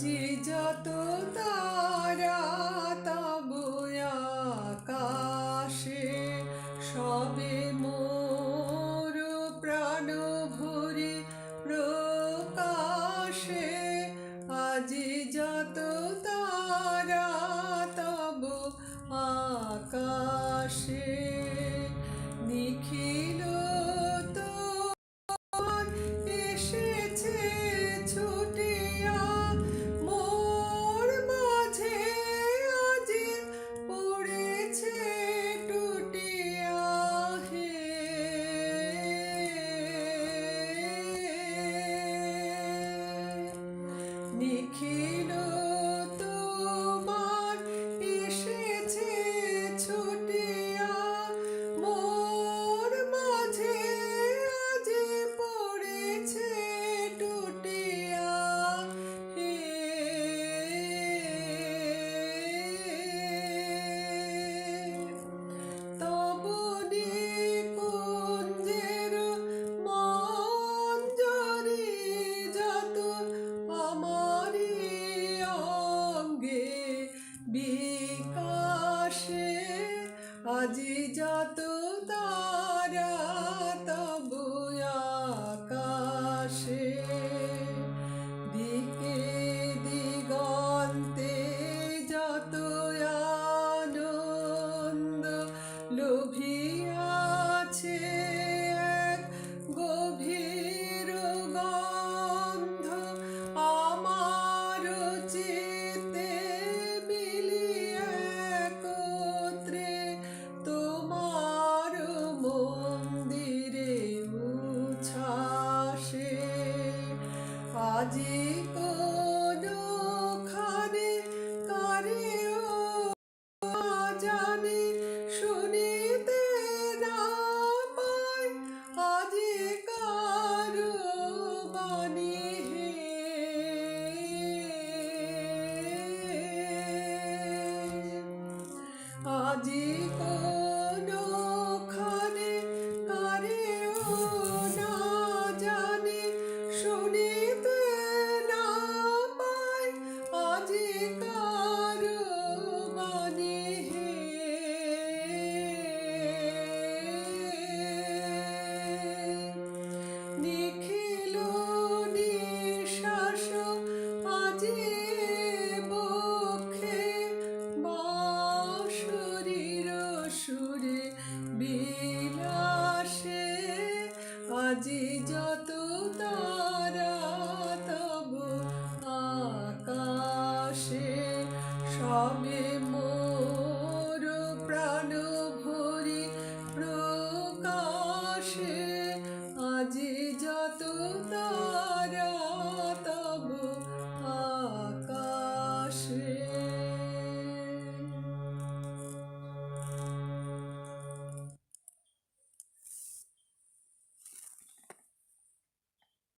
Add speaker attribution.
Speaker 1: যে যত তারা তব আকাশে, সবে মোর প্রাণ ভরে প্রকাশে। আজি যত তারা তব আকাশে বাজে যত আজি যত তারা তবু আকাশে সবে